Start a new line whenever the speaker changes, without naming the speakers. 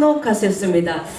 현혹하셨습니다.